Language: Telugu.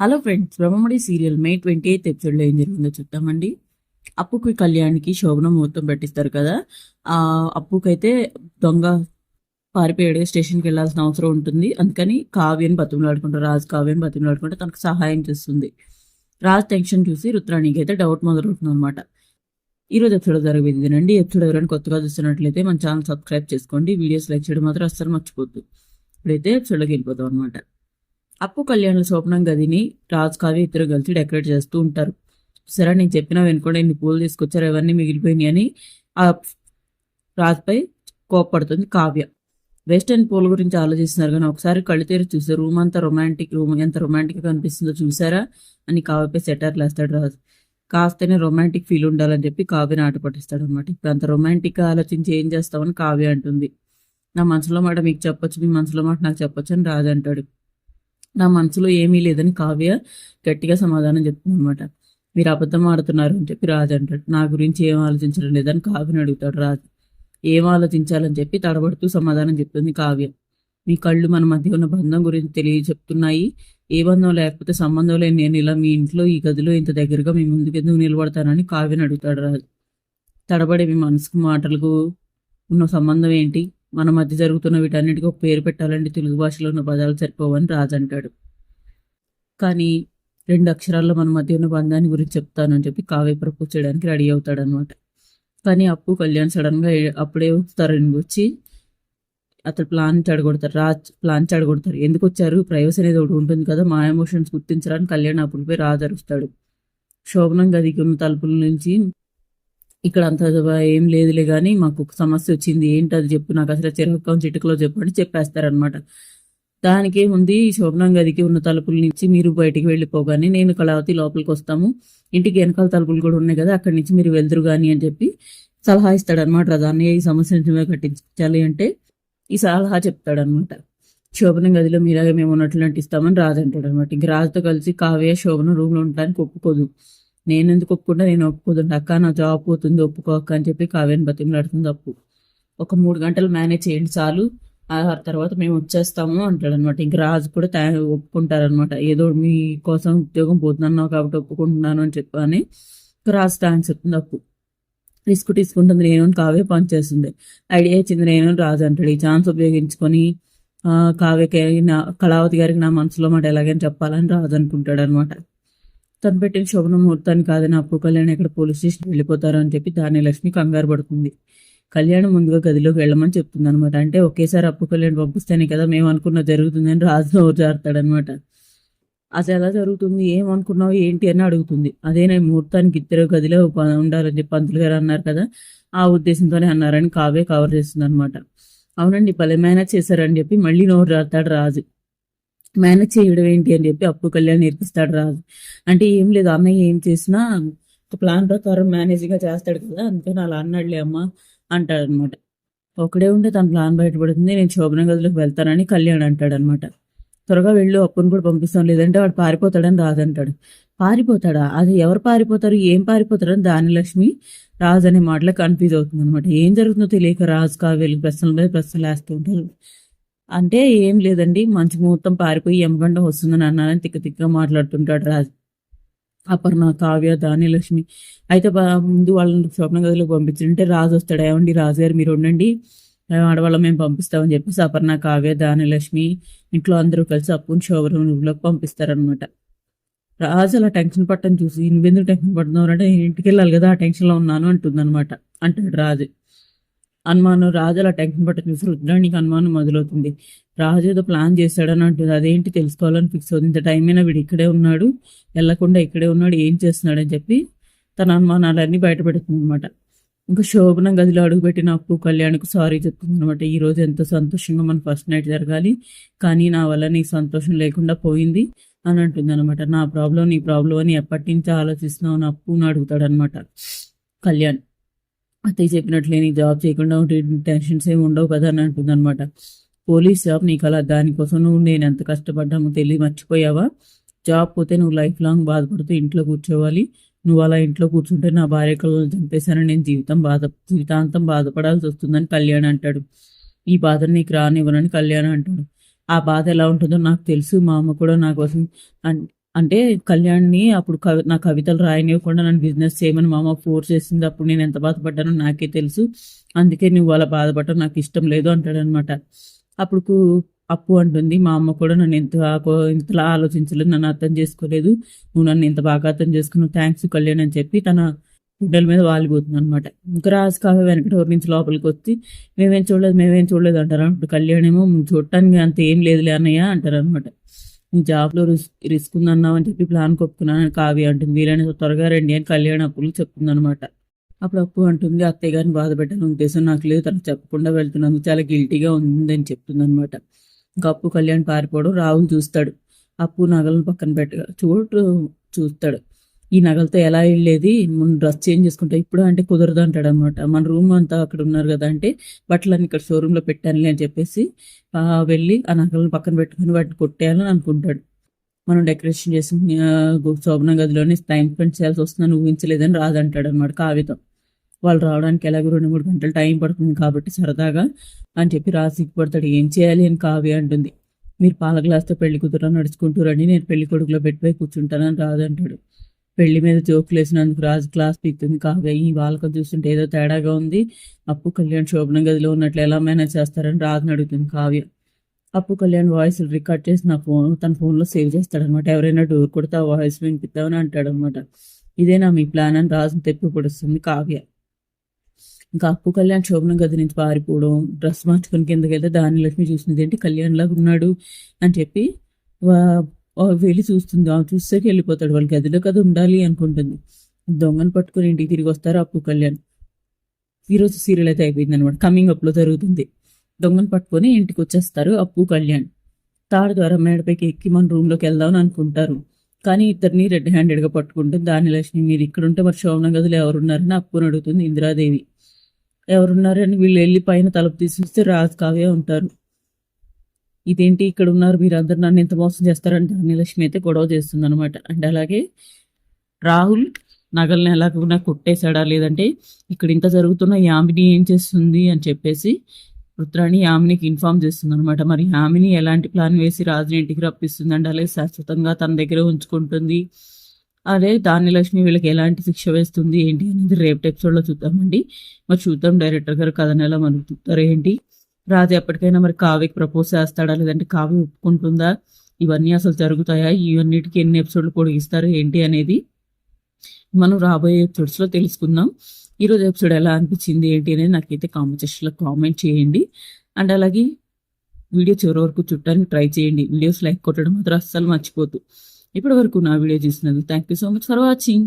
Hello friends Brahmamudi serial May twenty eighth ఎపిసోడ్లో ఏం జరిగిందో చూద్దామండి. అప్పుకి కళ్యాణ్కి శోభన ముహూర్తం పెట్టిస్తారు కదా. ఆ అప్పుకైతే దొంగ పారిపోయాడు స్టేషన్కి వెళ్ళాల్సిన అవసరం ఉంటుంది. అందుకని కావ్యని బతిమలాడుకుంటారు రాజు కావ్యని బతిమలాడుకుంటే తనకు సహాయం చేస్తుంది. రాజ్ టెన్షన్ చూసి రుద్రాణికి అయితే డౌట్ మొదలవుతుంది అనమాట ఈరోజు ఎపిసోడ్ జరిగింది అండి ఎపిసోడ్ ఎవరైనా కొత్తగా చూస్తున్నట్లయితే మన ఛానల్ సబ్స్క్రైబ్ చేసుకోండి వీడియోస్ లైక్ చేయడం మాత్రం అస్సలు మర్చిపోద్దు ఇప్పుడైతే ఎపిసోడ్లోకి వెళ్ళిపోతాం అనమాట అప్పు కళ్యాణుల స్వప్నం గదిని రాజ్ కావ్య ఇద్దరు కలిసి డెకరేట్ చేస్తూ ఉంటారు. సరే నేను చెప్పినా వెనుకోండి ఇన్ని పూలు తీసుకొచ్చారు ఇవన్నీ మిగిలిపోయినాయి అని ఆ రాజ్పై కోప్పడుతుంది కావ్య. వెస్టర్న్ పూల గురించి ఆలోచిస్తున్నారు కానీ ఒకసారి కళ్ళు తెరిచి చూసే రూమ్ అంతా రొమాంటిక్ రూమ్ ఎంత రొమాంటిక్గా కనిపిస్తుందో చూసారా అని కావ్యపై సెటర్ లేస్తాడు రాజు. కాస్తేనే రొమాంటిక్ ఫీల్ ఉండాలని చెప్పి కావ్యని ఆట పట్టిస్తాడు అనమాట ఇప్పుడు అంత రొమాంటిక్గా ఆలోచించి ఏం చేస్తామని కావ్య అంటుంది. నా మనసులో మాట మీకు చెప్పొచ్చు మీ మనసులో మాట నాకు చెప్పొచ్చు అని రాజు అంటాడు. నా మనసులో ఏమీ లేదని కావ్య గట్టిగా సమాధానం చెప్తుంది అనమాట మీరు అబద్ధం ఆడుతున్నారు అని చెప్పి రాజు అంటాడు. నా గురించి ఏం ఆలోచించడం లేదని కావ్యని అడుగుతాడు రాజు. ఏం ఆలోచించాలని చెప్పి తడబడుతూ సమాధానం చెప్తుంది కావ్య. మీ కళ్ళు మన మధ్య ఉన్న బంధం గురించి తెలియ చెప్తున్నాయి ఏ బంధం లేకపోతే సంబంధం లేని నేను ఇలా మీ ఇంట్లో ఈ గదిలో ఇంత దగ్గరగా మీ ముందుకు ఎందుకు నిలబడతానని కావ్యని అడుగుతాడు రాజు. తడబడే మీ మనసుకు మాటలకు ఉన్న సంబంధం ఏంటి? మన మధ్య జరుగుతున్న వీటన్నిటికీ ఒక పేరు పెట్టాలంటే తెలుగు భాషలో ఉన్న పదాలు సరిపోవని రాజు అంటాడు. కానీ రెండు అక్షరాల్లో మన మధ్య ఉన్న బంధాన్ని గురించి చెప్తానని చెప్పి కావ్య ప్రపోజ్ చేయడానికి రెడీ అవుతాడు అనమాట కానీ అప్పు కళ్యాణ్ సడన్గా అప్పుడే వస్తారని వచ్చి అతను ప్లాన్ చెడగొడతారు. రాజ్ ప్లాన్ చెడగొడతారు. ఎందుకు వచ్చారు? ప్రైవసీ అనేది ఒకటి ఉంటుంది కదా మా ఎమోషన్స్ గుర్తించడానికి కళ్యాణ్ అప్పుడు పోయి రాజు అరుస్తాడు. శోభనం గదికి ఉన్న తలుపుల నుంచి ఇక్కడ అంత ఏం లేదులే కానీ మాకు ఒక సమస్య వచ్చింది. ఏంటి అది చెప్పు నాకు అసలు చిరకం చిటుకలో చెప్పు అని చెప్పేస్తారనమాట దానికి ఏముంది శోభనం గదికి ఉన్న తలుపుల నుంచి మీరు బయటికి వెళ్ళిపోగానే నేను కళావతి లోపలికి వస్తాము. ఇంటికి వెనకాల తలుపులు కూడా ఉన్నాయి కదా అక్కడి నుంచి మీరు వెళ్తురు కానీ అని చెప్పి సలహా ఇస్తాడనమాట దాన్ని ఈ సమస్య నుంచి మేము కట్టించాలి అంటే ఈ సలహా చెప్తాడనమాట శోభనం గదిలో మీలాగే మేము ఉన్నట్లు నటిస్తామని రాజు అంటాడు అనమాట ఇంక రాజుతో కలిసి కావ్య శోభన రూమ్లో ఉండడానికి ఒప్పుకోదు. నేను ఎందుకు ఒప్పుకుంటా? నేను ఒప్పుకోదండి. అక్క నా జాబ్ పోతుంది ఒప్పుకోక అని చెప్పి కావ్యని బతిమలాడుతుంది అప్పు. ఒక మూడు గంటలు మేనేజ్ చేయండి చాలు. ఆ తర్వాత మేము వచ్చేస్తాము అంటాడు అనమాట ఇంక రాజు కూడా తా- ఒప్పుకుంటారనమాట. ఏదో మీ కోసం ఉద్యోగం పోతున్నాను కాబట్టి ఒప్పుకుంటున్నాను అని చెప్పని రాజు థ్యాంక్స్ చెప్తుంది అప్పు. రిస్క్ తీసుకుంటుంది నేను కావే పనిచేస్తుంది. పని చేస్తుంది ఐడియా ఇచ్చింది నేను రాజు అంటాడు. ఈ ఛాన్స్ ఉపయోగించుకొని కావ్యకి నా కళావతి గారికి నా మనసులో మాట ఎలాగని చెప్పాలని రాజు అనుకుంటాడు అనమాట తను పెట్టిన శోభన ముహూర్తాన్ని కాదని అప్పు కళ్యాణ్ ఇక్కడ పోలీస్ స్టేషన్ వెళ్ళిపోతారు అని చెప్పి దాని లక్ష్మి కంగారు పడుతుంది కళ్యాణ్ ముందుగా గదిలోకి వెళ్ళమని చెప్తుంది అనమాట అంటే ఒకేసారి అప్పు కళ్యాణ్ పంపిస్తేనే కదా మేము అనుకున్న జరుగుతుందని రాజు నోరు జారుతాడనమాట అసలు ఎలా జరుగుతుంది? ఏమనుకున్నావు ఏంటి అని అడుగుతుంది. అదే నేను ముహూర్తానికి ఇద్దరు గదిలో ప- ఉండాలని చెప్పి పంతులు గారు అన్నారు కదా ఆ ఉద్దేశంతోనే అన్నారని కావే కవర్ చేస్తుంది అనమాట అవునండి భలే మేనేజ్ చేశారని చెప్పి మళ్ళీ నోరు జారుతాడు రాజు. మేనేజ్ చేయడం ఏంటి అని చెప్పి అప్పు కళ్యాణ్ నేర్పిస్తాడు రాజు. అంటే ఏం లేదు అన్నయ్య ఏం చేసినా ఒక ప్లాన్ ప్రకారం మేనేజ్గా చేస్తాడు కదా అందుకని అలా అన్నాడులే అమ్మ అంటాడు అనమాట ఒకడే ఉంటే తన ప్లాన్ బయటపడుతుంది నేను శోభన గదిలోకి వెళ్తానని కళ్యాణ్ అంటాడు అనమాట త్వరగా వెళ్ళు అప్పుని కూడా పంపిస్తాం లేదంటే వాడు పారిపోతాడని రాజంటాడు పారిపోతాడా? అది ఎవరు పారిపోతారు ఏం పారిపోతారని దానిలక్ష్మి రాజు అనే మాటలో కన్ఫ్యూజ్ అవుతుంది అనమాట ఏం జరుగుతుందో తెలియక రాజు కావేలి ప్రశ్నల మీద ప్రశ్నలు వేస్తూ ఉంటారు అంటే ఏం లేదండి మంచి ముహూర్తం పారిపోయి ఎమగండం వస్తుందని అన్నానని తిక్క తిక్కగా మాట్లాడుతుంటాడు రాజు. అపర్ణ కావ్య దాని లక్ష్మి. అయితే ముందు వాళ్ళని స్వప్న గదిలో పంపించారంటే రాజు వస్తాడు? ఏమండి? రాజు గారు మీరు ఉండండి. ఆడవాళ్ళ ఆడవాళ్ళం మేము పంపిస్తామని చెప్పేసి అపర్ణ కావ్య దాని లక్ష్మి ఇంట్లో అందరూ కలిసి అప్పుని శోభన రూమ్లోకి పంపిస్తారనమాట రాజు అలా టెన్షన్ పట్టని చూసి నువ్వెందుకు టెన్షన్ పడుతున్నావు? అంటే ఇంటికి వెళ్ళాలి కదా ఆ టెన్షన్లో ఉన్నాను అంటుంది అనమాట అంటాడు రాజు. అనుమానం రాజు అలా టెన్షన్ పట్టని చూసి రుద్రానికి అనుమానం మొదలవుతుంది. రాజు ఏదో ప్లాన్ చేశాడని అంటుంది. అదేంటి తెలుసుకోవాలని ఫిక్స్ అవుతుంది. ఇంత టైం అయినా వీడు ఇక్కడే ఉన్నాడు వెళ్ళకుండా ఇక్కడే ఉన్నాడు ఏం చేస్తున్నాడని చెప్పి తన అనుమానాలన్నీ బయటపెడుతుంది అనమాట ఇంకా శోభన గదిలో అడుగుపెట్టిన అప్పు కళ్యాణ్కు సారీ చెప్తుంది అనమాట ఈ రోజు ఎంతో సంతోషంగా మన ఫస్ట్ నైట్ జరగాలి కానీ నా వల్ల నీకు సంతోషం లేకుండా పోయింది అని అంటుంది అనమాట నా ప్రాబ్లం నీ ప్రాబ్లం అని ఎప్పటి నుంచి ఆలోచిస్తున్నావు? అని అప్పుని అడుగుతాడనమాట కళ్యాణ్. అత్తయ్య చెప్పినట్లే నీ జాబ్ చేయకుండా ఉంటే టెన్షన్స్ ఏమి ఉండవు కదా అని అంటుందన్నమాట. పోలీస్ జాబ్ నీకు అలా దానికోసం నువ్వు నేను ఎంత కష్టపడ్డామో తెలియ మర్చిపోయావా? జాబ్ పోతే నువ్వు లైఫ్ లాంగ్ బాధపడుతూ ఇంట్లో కూర్చోవాలి. నువ్వు అలా ఇంట్లో కూర్చుంటే నా భార్య కళ్ళు చంపేశానని నేను జీవితం బాధ జీవితాంతం బాధపడాల్సి వస్తుందని కళ్యాణ్ అంటాడు. ఈ బాధను నీకు రానివ్వనని కళ్యాణ్ అంటాడు. ఆ బాధ ఎలా ఉంటుందో నాకు తెలుసు. మా అమ్మ కూడా నా కోసం అంటే కళ్యాణ్ని అప్పుడు కవి నా కవితలు రాయనివ్వకుండా నన్ను బిజినెస్ చేయమని మా అమ్మ ఫోర్స్ చేసింది. అప్పుడు నేను ఎంత బాధపడ్డానో నాకే తెలుసు. అందుకే నువ్వు అలా బాధపడటం నాకు ఇష్టం లేదు అంటాడనమాట అప్పుడు అప్పు అంటుంది. మా అమ్మ కూడా నన్ను ఎంత ఇంతలా ఆలోచించలేదు నన్ను అర్థం చేసుకోలేదు. నువ్వు నన్ను ఇంత బాగా అర్థం చేసుకున్నావు థ్యాంక్స్ కళ్యాణ్ అని చెప్పి తన గుడ్డల మీద వాలిపోతుంది అనమాట ఇంకా రాజు కావ్య వెనక నుంచి లోపలికి వచ్చి మేమేం చూడలేదు మేమేం చూడలేదు అంటారు. అప్పుడు కళ్యాణ్ ఏమో చూడటానికి అంత ఏం లేదులే అన్నయ్య అంటారు అనమాట నీ జాబ్లో రిస్క్ రిస్క్ ఉందన్నావు అని చెప్పి ప్లాన్ కొప్పుకున్నాను కావ్య అంటుంది. వీలైనంత త్వరగా రండి అని కళ్యాణ్ అప్పులు చెప్తుందనమాట అప్పుడు అప్పు అంటుంది అత్తయ్య గారిని బాధ పెట్టాలని ఉద్దేశం నాకు లేదు. తనకు చెప్పకుండా వెళ్తున్నాను చాలా గిల్టీగా ఉందని చెప్తుందనమాట ఇంకా అప్పు కళ్యాణ్ పారిపోవడం రాహుల్ చూస్తాడు. అప్పు నగలను పక్కన పెట్ట చూడు చూస్తాడు. ఈ నగలతో ఎలా వెళ్ళేది? మనం డ్రెస్ చేంజ్ చేసుకుంటా. ఇప్పుడు అంటే కుదరదు అంటాడు అనమాట మన రూమ్ అంతా అక్కడ ఉన్నారు కదా అంటే బట్టలన్నీ ఇక్కడ షోరూంలో పెట్టానులే అని చెప్పేసి ఆ, వెళ్ళి ఆ నగలను పక్కన పెట్టుకుని వాటిని కొట్టేయాలని అనుకుంటాడు. మనం డెకరేషన్ చేసి శోభన గదిలోనే టైం స్పెండ్ చేయాల్సి వస్తుందని ఊహించలేదని రాదంటాడు అనమాట కావ్యతో వాళ్ళు రావడానికి ఎలాగో రెండు మూడు గంటలు టైం పడుతుంది కాబట్టి సరదాగా అని చెప్పి రాసి పడతాడు ఏం చేయాలి అని కావ్య అంటుంది. మీరు పాల గ్లాస్తో పెళ్ళి కూతురు నడుచుకుంటూ రండి. నేను పెళ్ళి కొడుకులో పెట్టిపోయి కూర్చుంటానని రాదంటాడు. పెళ్ళి మీద జోకులు వేసినందుకు రాజు క్లాస్ పీక్తుంది. కాగా ఈ వాళ్ళకు చూస్తుంటే ఏదో తేడాగా ఉంది. అప్పు కళ్యాణ్ శోభన గదిలో ఉన్నట్లు ఎలా మేనేజ్ చేస్తారని రాజుని అడుగుతుంది కావ్య. అప్పు కళ్యాణ్ వాయిస్ రికార్డ్ చేసి నా ఫోన్ తన ఫోన్లో సేవ్ చేస్తాడనమాట. ఎవరైనా డోర్ కొడితే ఆ వాయిస్ వినిపిద్దామని అంటాడనమాట. ఇదేనా మీ ప్లాన్ అని రాజుని తెప్పి పొడుస్తుంది కావ్య. ఇంకా అప్పు కళ్యాణ్ శోభన గది నుంచి పారిపోవడం డ్రెస్ మార్చుకుని కిందకి వెళ్తే దాని లక్ష్మి చూసినది ఏంటి కళ్యాణ్ లాగా ఉన్నాడు అని చెప్పి వా- వెళ్ళి చూస్తుంది. ఆ చూస్తే వెళ్ళిపోతాడు. వాళ్ళ గదిలో కదా ఉండాలి అనుకుంటుంది. దొంగను పట్టుకొని ఇంటికి తిరిగి వస్తారు అప్పు కళ్యాణ్. ఈరోజు సీరియల్ అయితే అయిపోయింది అనమాట కమింగ్ అప్లో జరుగుతుంది. దొంగను పట్టుకొని ఇంటికి వచ్చేస్తారు అప్పు కళ్యాణ్. తాడు ద్వారా మేడపైకి ఎక్కి మన రూమ్లోకి వెళ్దామని అనుకుంటారు. కానీ ఇద్దరిని రెడ్ హ్యాండెడ్గా పట్టుకుంటుంది. దాని లక్ష్మి మీరు ఇక్కడ ఉంటే మరి శోభన గదిలో ఎవరున్నారని అప్పుని అడుగుతుంది ఇందిరాదేవి. ఎవరున్నారని వీళ్ళు వెళ్ళి పైన తలుపు తీసి రాజు కావే ఉంటారు. ఇదేంటి ఇక్కడ ఉన్నారు మీరందరూ? నన్ను ఎంత మోసం చేస్తారంటే ధాన్యలక్ష్మి అయితే గొడవ చేస్తుంది అనమాట అండ్ అలాగే రాహుల్ నగల్ని ఎలాగైనా కొట్టేశాడా? లేదంటే ఇక్కడ ఇంత జరుగుతున్న యామిని ఏం చేస్తుంది అని చెప్పేసి రుద్రాణి యామినికి ఇన్ఫామ్ చేస్తుంది అనమాట మరి యామిని ఎలాంటి ప్లాన్ వేసి రాజుని ఇంటికి రప్పిస్తుంది అండి అలాగే శాశ్వతంగా తన దగ్గర ఉంచుకుంటుంది. అదే ధాన్యలక్ష్మి వీళ్ళకి ఎలాంటి శిక్ష వేస్తుంది ఏంటి అనేది రేపు ఎపిసోడ్లో చూద్దామండి. మరి చూద్దాం డైరెక్టర్ గారు కథను ఎలా మరుగుతారు ఏంటి? రాజు ఎప్పటికైనా మరి కావ్యకి ప్రపోజ్ చేస్తాడా? లేదంటే కావ్య ఒప్పుకుంటుందా? ఇవన్నీ అసలు జరుగుతాయా? ఇవన్నిటికి ఎన్ని ఎపిసోడ్లు పొడిగిస్తారు? ఏంటి అనేది మనం రాబోయే ఎపిసోడ్స్లో తెలుసుకుందాం. ఈరోజు ఎపిసోడ్ ఎలా అనిపించింది? ఏంటి అనేది నాకైతే కామెంట్ సెక్షన్లో కామెంట్ చేయండి. అండ్ అలాగే వీడియో చివరి వరకు చుట్టానికి ట్రై చేయండి. వీడియోస్ లైక్ కొట్టడం మాత్రం అస్సలు మర్చిపోతూ ఇప్పటి వరకు నా వీడియో చూసినందుకు thank you so much for watching